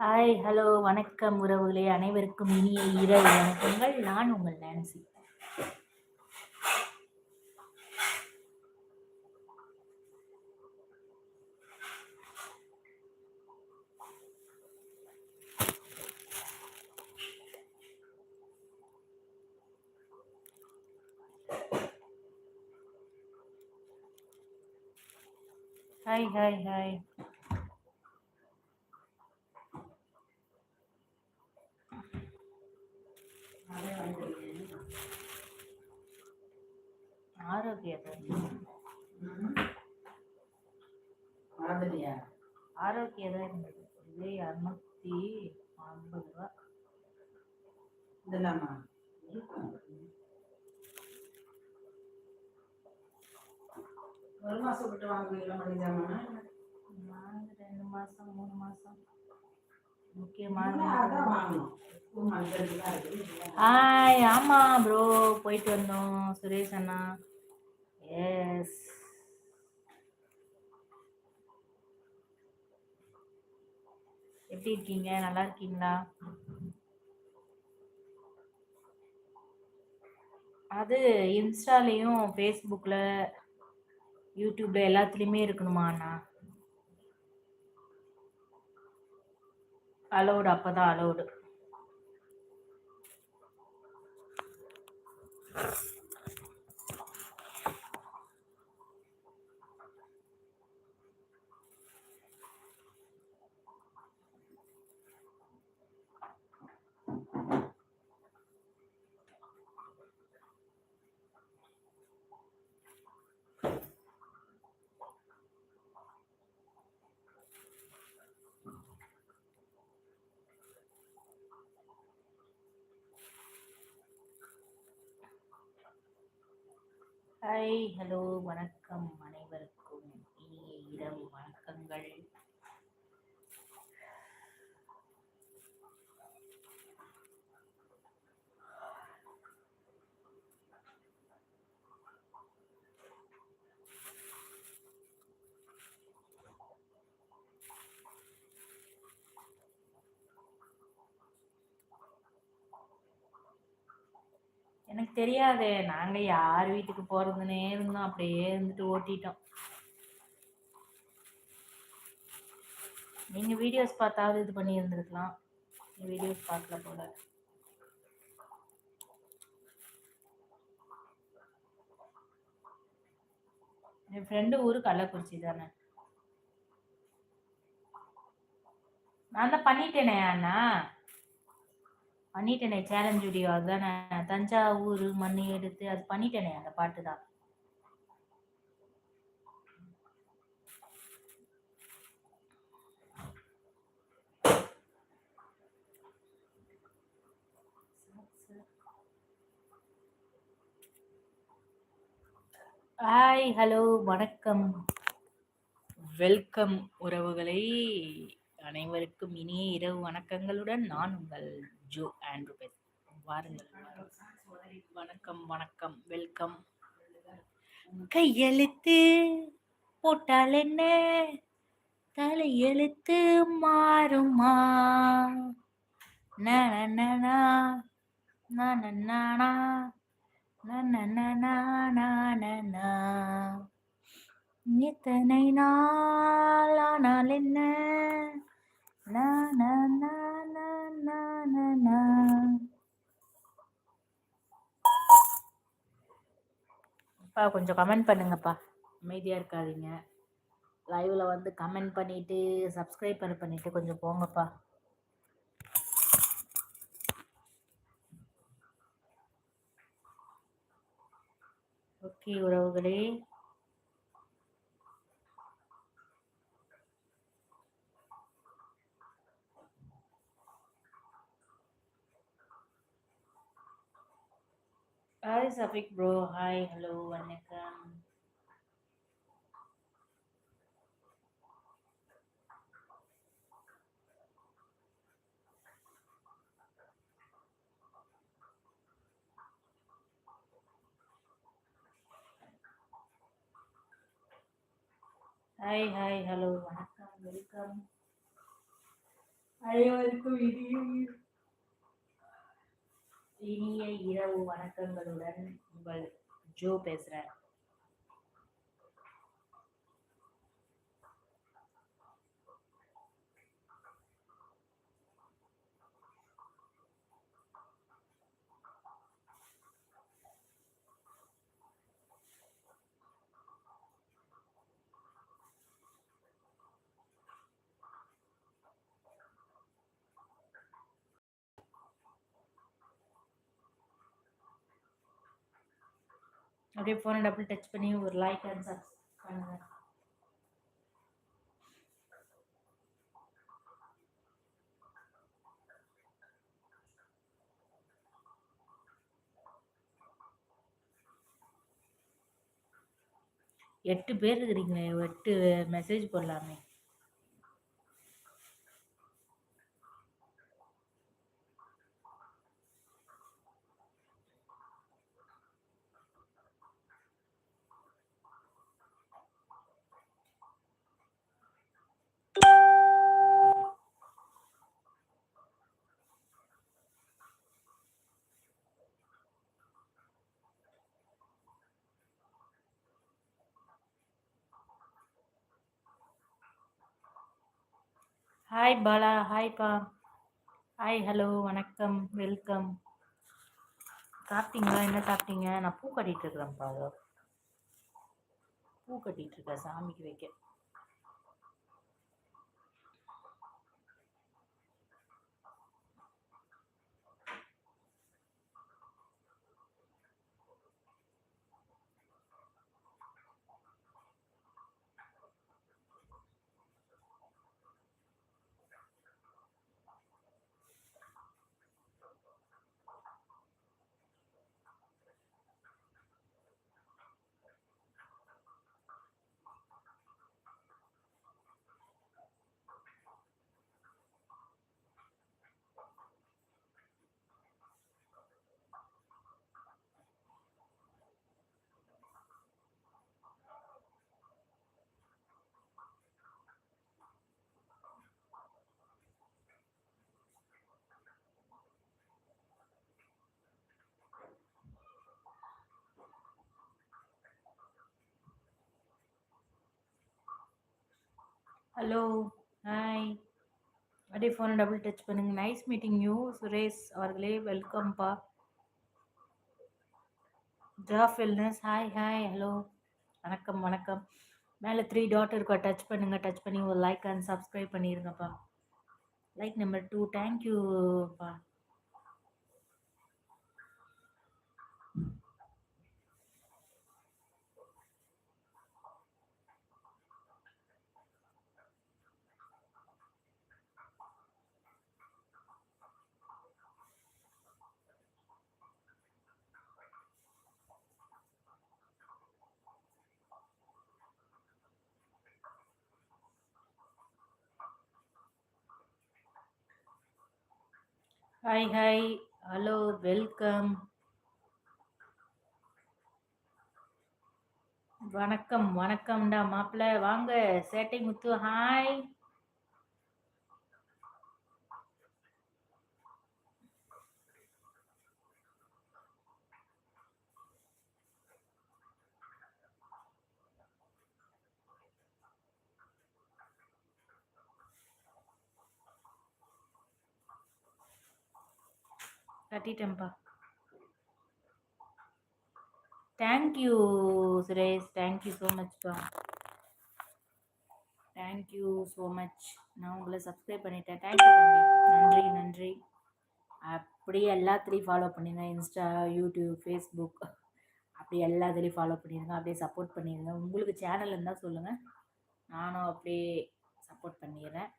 Hi hello வணக்கம் உறவுகளே அனைவருக்கும் இனிய இரவு வணக்கங்கள். நான் உங்கள் நான்சி ஹாய் ஹாய் ஹாய் ஆரோக்கியம். தான் இருந்தது இரநூத்தி ஐம்பது ரூபா. இதெல்லாமா? இருக்கும் ஒரு மாசம் விட்டு நாங்க ரெண்டு மாசம் மூணு மாசம். முக்கியமான ஹாய் ஆமா ப்ரோ போயிட்டு வந்தோம். சுரேஷ் அண்ணா. எஸ் எப்படி இருக்கீங்க? நல்லா இருக்கீங்களா? அது இன்ஸ்டாலேயும் ஃபேஸ்புக்கில் யூடியூப்ல எல்லாத்துலேயுமே இருக்கணுமா அண்ணா? அலௌடு அப்போ தான் அலௌடு ஹாய் ஹலோ வணக்கம் அனைவருக்கும். இனிய இரவு வணக்கங்கள். எனக்கு தெரியாதே நாங்க யார் வீட்டுக்கு போறதுன்னே இருந்தோம். அப்படியே இருந்துட்டு ஓட்டிட்டோம். நீங்க வீடியோஸ் பார்த்தாவது இது பண்ணி இருந்திருக்கலாம் வீடியோஸ் பார்க்கல போல. என் ஃப்ரெண்டு ஊரு கள்ளக்குறிச்சி தானே. நான் தான் பண்ணிட்டேனே அண்ணா. பண்ணிட்டேனே சேலஞ்ச் வீடியோ அதுதானே தஞ்சாவூர் மண் எடுத்து அது பண்ணிட்டேனே அந்த பாட்டு தான். ஹாய் ஹலோ வணக்கம். வெல்கம் உறவுகளை அனைவருக்கும் இனிய இரவு வணக்கங்களுடன் நான் உங்கள் ஜோ ஆண்ட்ரூ பேசுகிறேன் வாருங்கள். வணக்கம் வணக்கம். வெல்கம். கையெழுத்து போட்டால் என்ன? தலையெழுத்து மாறுமா? நனநனா, நனநனா, நனநனானனனா. எத்தனை நாள் ஆனால் என்ன? நனநனநனநனா. அப்பா கொஞ்சம் கமெண்ட் பண்ணுங்கப்பா. அமைதியாக இருக்காதீங்க. லைவில் வந்து கமெண்ட் பண்ணிவிட்டு சப்ஸ்கிரைபர் பண்ணிவிட்டு கொஞ்சம் போங்கப்பா. ஓகே உறவுகளே. Hi Shafiq bro hi hello வணக்கம் ஹாய் ஹாய் ஹலோ வணக்கம் வெல்கம் அனைவருக்கும் இனிய இனிய இரவு வணக்கங்களுடன் உங்கள் ஜோ பேசுகிறேன் அப்படியே ஃபோனை டபுள் டச் பண்ணி ஒரு லைக் அண்ட் சப்ஸ் பண்ணுங்கள் எட்டு பேர் இருக்கிறீங்களே எட்டு மெசேஜ் போடலாமே. ஹாய் பாலா ஹாய் பா ஹாய் ஹலோ வணக்கம். வெல்கம் சாப்பிட்டீங்களா? என்ன சாப்பிட்டீங்க? நான் பூ கட்டிகிட்டு இருக்கிறேன்ப்பா பூ கட்டிகிட்டு இருக்கேன் சாமிக்கு வைக்க. ஹலோ ஹாய் அப்படியே ஃபோனை டபுள் டச் பண்ணுங்க. நைஸ் மீட்டிங் யூ சுரேஷ் அவர்களே. வெல்கம்ப்பா ஜாஃப் வெல்னஸ் ஹாய் ஹாய் ஹலோ வணக்கம் வணக்கம். மேலே த்ரீ டாட் இருக்கா டச் பண்ணுங்கள் டச் பண்ணி ஒரு லைக் அண்ட் சப்ஸ்கிரைப் பண்ணிடுங்கப்பா லைக் நம்பர் டூ தேங்க்யூப்பா ஹாய் ஹாய் ஹலோ வெல்கம் வணக்கம் வணக்கம்டா மாப்பிள்ள. வாங்க சேட்டை Muthu hi கட்டிட்டேன்ப்பா thank you Suresh thank you so மச்ப்பா thank you so much நான் உங்களை சப்ஸ்கிரைப் பண்ணிட்டேன். தேங்க்யூ நன்றி நன்றி. அப்படியே எல்லாத்துலேயும் ஃபாலோ பண்ணிடுங்க இன்ஸ்டா யூடியூப் ஃபேஸ்புக் அப்படி எல்லாத்துலேயும் ஃபாலோ பண்ணிடுங்க அப்படியே சப்போர்ட் பண்ணிடுங்க உங்களுக்கு சேனல் இருந்தால் சொல்லுங்கள் நானும் அப்படியே சப்போர்ட் பண்ணிடுறேன்.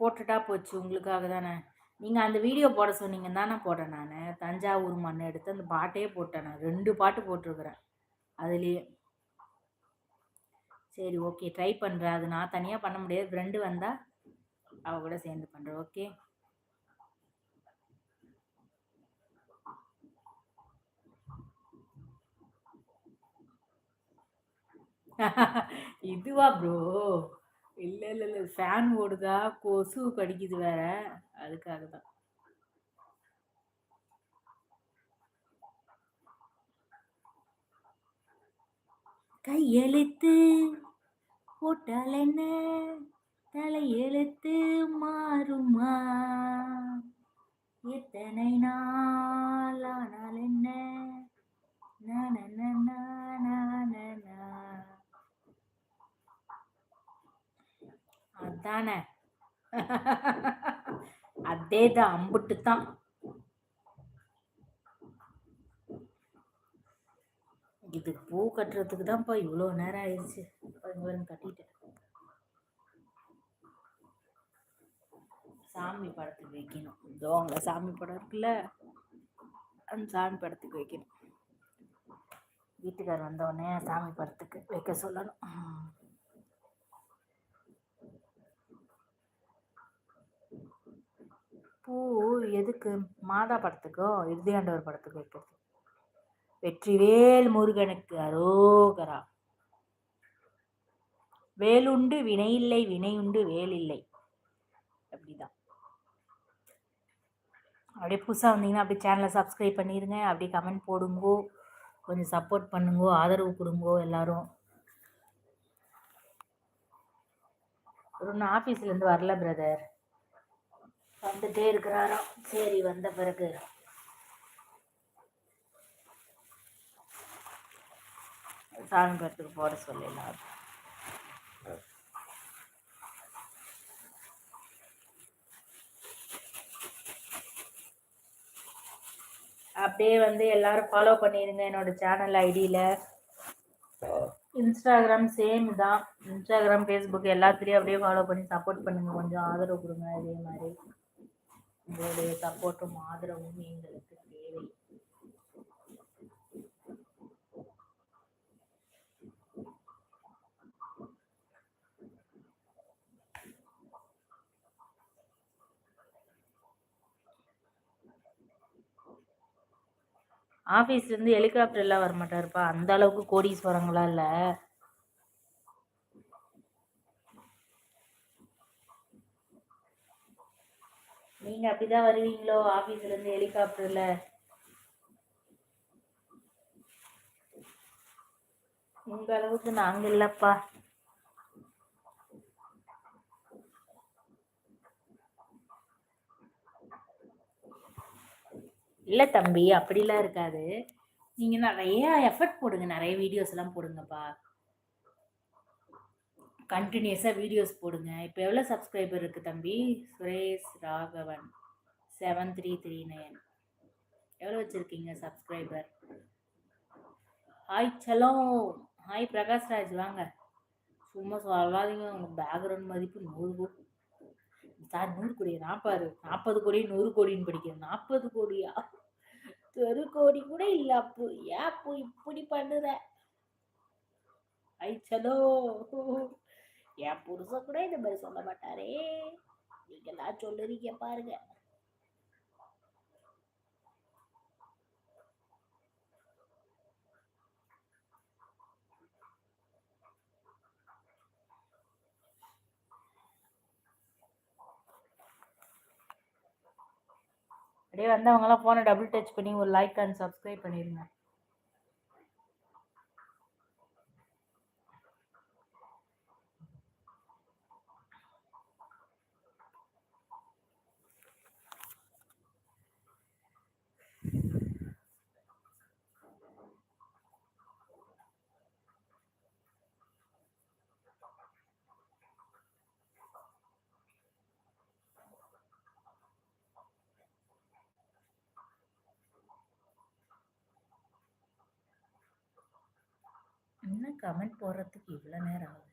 போட்டுட்டா போச்சு உங்களுக்காக தானே. நீங்கள் அந்த வீடியோ போட சொன்னீங்க தானே போட்டேன் நான். தஞ்சாவூர் மண் எடுத்து அந்த பாட்டே போட்டேன் நான். ரெண்டு பாட்டு போட்டிருக்கிறேன் அதுலேயே. சரி ஓகே. ட்ரை பண்ணுறேன் அது நான் தனியாக பண்ண முடியாது. ஃப்ரெண்டு வந்தால் அவ கூட சேர்ந்து பண்ணுறேன் ஓகே? இதுவா ப்ரோ இல்லை இல்லை இல்லை. ஃபேன் ஓடுதா? கொசு கடிக்குது வேற. அதுக்காக தான். கையெழுத்து போட்டால் என்ன? தலையெழுத்து மாறுமா? எத்தனை நாள் ஆனால் என்ன? நான தானே அதே தான் அம்புட்டு தான் இது பூ கட்டுறதுக்கு தான்ப்பா இவ்வளோ நேரம் ஆயிடுச்சு. கட்டிட்டேன். சாமி படத்துக்கு வைக்கணும். இதோ அங்கே சாமி படம் இருக்குல்ல? அந்த சாமி படத்துக்கு வைக்கணும். வீட்டுக்கார் வந்தோடனே சாமி படத்துக்கு வைக்க சொல்லணும். பூ எதுக்கு? மாதா படத்துக்கோ இறுதியாண்டவர் படத்துக்கு வைக்கிறது. வெற்றிவேல் முருகனுக்கு அரோகரா. வேலுண்டு வினையில்லை வினையுண்டு வேலில்லை. அப்படிதான். அப்படியே புதுசாக வந்தீங்கன்னா அப்படியே சேனலை சப்ஸ்கிரைப் பண்ணிடுங்க அப்படியே கமெண்ட் போடுங்கோ. கொஞ்சம் சப்போர்ட் பண்ணுங்கோ. ஆதரவு கொடுங்கோ எல்லாரும். இன்னும் ஆஃபீஸ்லேருந்து வரல பிரதர் வந்துட்டே இருக்கிறாராம். சரி வந்த பிறகு. சாமி படத்துக்கு போட சொல்லலாம் அப்படியே வந்து எல்லாரும் ஃபாலோ பண்ணிடுங்க என்னோட சேனல் ஐடியில் இன்ஸ்டாகிராம் சேம் தான். இன்ஸ்டாகிராம் ஃபேஸ்புக் எல்லாத்துலேயும் அப்படியே ஃபாலோ பண்ணி சப்போர்ட் பண்ணுங்கள் கொஞ்சம் ஆதரவு கொடுங்க இதே மாதிரி. உங்களுடைய சப்போர்ட்டும் ஆதரவும் எங்களுக்கு தேவை. ஆஃபீஸ்லேருந்து ஹெலிகாப்டர்லாம் வர மாட்டாருப்பா அந்த அளவுக்கு கோடீஸ்வரங்களா இல்லை. நீங்க அப்படிதான் வருவீங்களோ? ஆபீஸ்ல இருந்து ஹெலிகாப்டர்ல உங்க அளவுக்கு நாங்க இல்லப்பா. இல்ல தம்பி அப்படிலாம் இருக்காது. நீங்க நிறைய எஃபர்ட் போடுங்க. நிறைய வீடியோஸ் எல்லாம் போடுங்கப்பா. கண்டினியூஸாக வீடியோஸ் போடுங்க. இப்போ எவ்வளோ சப்ஸ்கிரைபர் இருக்குது தம்பி? Suresh Raghavan seven three three nine எவ்வளோ வச்சுருக்கீங்க சப்ஸ்கிரைபர் ஹாய் சலோ ஹாய் பிரகாஷ்ராஜ் வாங்க. சும்மா சொல்லாதீங்க. உங்கள் பேக்ரவுண்ட் மதிப்பு நூறு கோடி. சார் நூறு கோடி நாற்பது நாற்பது கோடி நூறு கோடின்னு படிக்கிறேன். நாற்பது கோடியா? ஒரு கோடி கூட இல்லை அப்போ. ஏன் அப்பு இப்படி பண்ணுற? ஐ சலோ என் புருஷன் கூட இந்த மாதிரி சொல்ல மாட்டாரே. நீங்கெல்லாம் சொல்லுறீங்க பாருங்க. அப்படியே வந்தவங்கலாம் ஃபோனை டபுள் டச் பண்ணி ஒரு லைக் அண்ட் சப்ஸ்கிரைப் பண்ணிடுங்க இன்னும் கமெண்ட் போடுறதுக்கு இவ்வளோ நேரம் ஆகுது?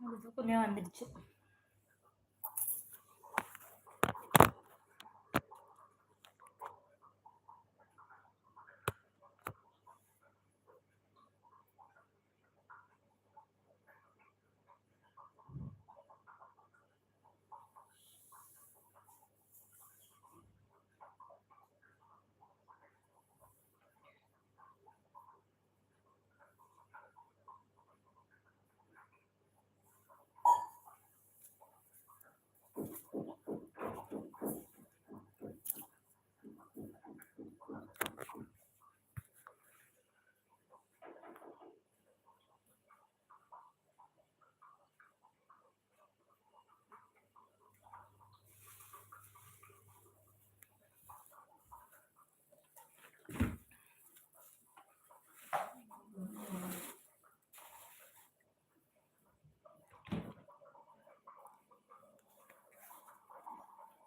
எல்லாருக்கும். தூக்கமே வந்துடுச்சு.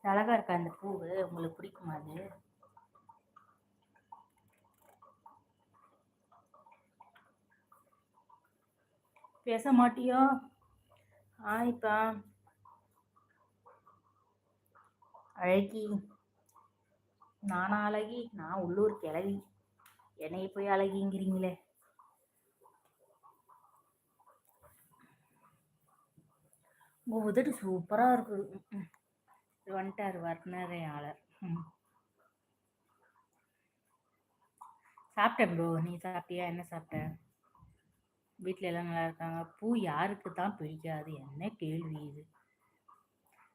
அழகா இருக்கா அந்த பூவு? உங்களுக்கு பிடிக்குமா அது? பேச மாட்டியோ? ஆயிப்பா அழகி. நானா அழகி? நான் உள்ளூர் கிளவி என்னைய போய் அழகிங்கிறீங்களே. உங்கள் உதடு சூப்பராக இருக்குது. வந்துட்டார் வர்ணரே ஆளர் ம். சாப்பிட்டேன் ப்ரோ நீ சாப்பிட்டியா? என்ன சாப்பிட்ட? வீட்டில் எல்லாம் நல்லா இருக்காங்க. பூ யாருக்கு தான் பிடிக்காது? என்ன கேள்வி இது?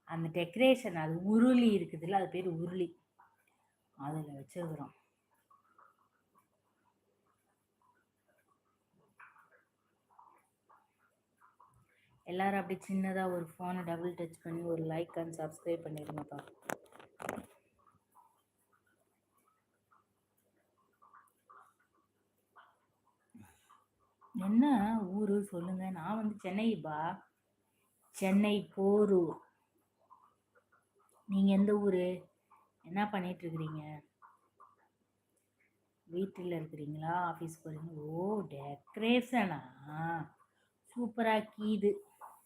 அந்த டெக்கரேஷன் அது உருளி இருக்குதுல்ல அது பேர் உருளி. அதில் வச்சிருக்கிறோம். எல்லாரும் அப்படி சின்னதாக ஒரு ஃபோனை டபுள் டச் பண்ணி ஒரு லைக் அண்ட் சப்ஸ்கிரைப் பண்ணிடுங்கப்பா என்ன ஊரு சொல்லுங்க? நான் வந்து சென்னைப்பா. சென்னை போரூர். நீங்க எந்த ஊரு? என்ன பண்ணிட்டு இருக்கிறீங்க? வீட்டில் இருக்கிறீங்களா? ஆஃபீஸ் போறீங்க? ஓ டெக்கரேஷனா சூப்பராக கீது.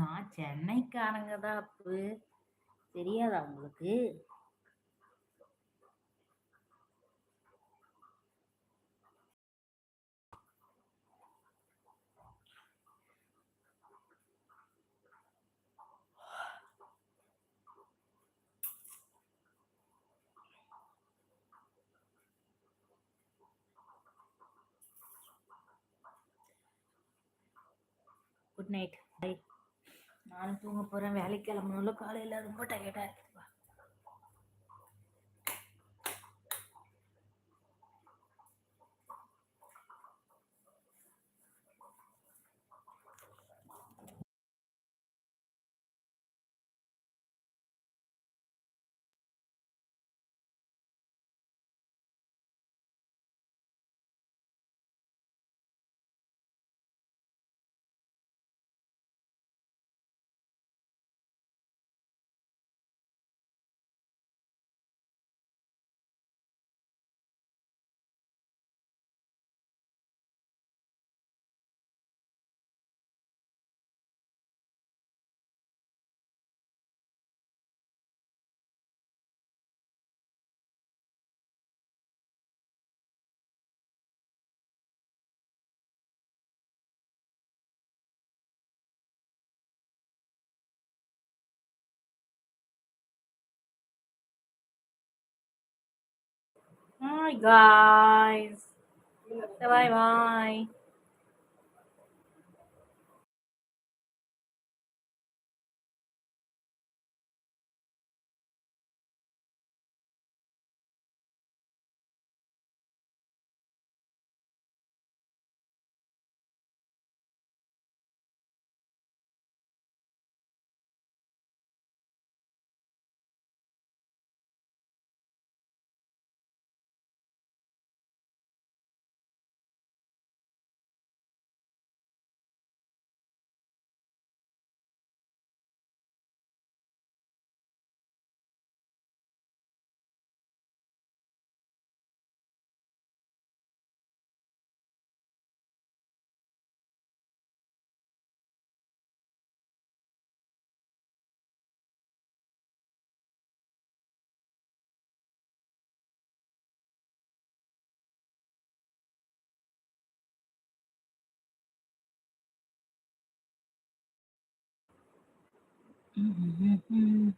நான் சென்னைக்காரங்க தான் அப்பு. தெரியாதா உங்களுக்கு? குட் நைட் பை நானும் தூங்க போகிறேன் வேலைக்கு கிளம்பணும்ல. காலையில் ரொம்ப டயர்டாக இருக்குதுப்பா Hi guys. Bye bye. Mm-hmm.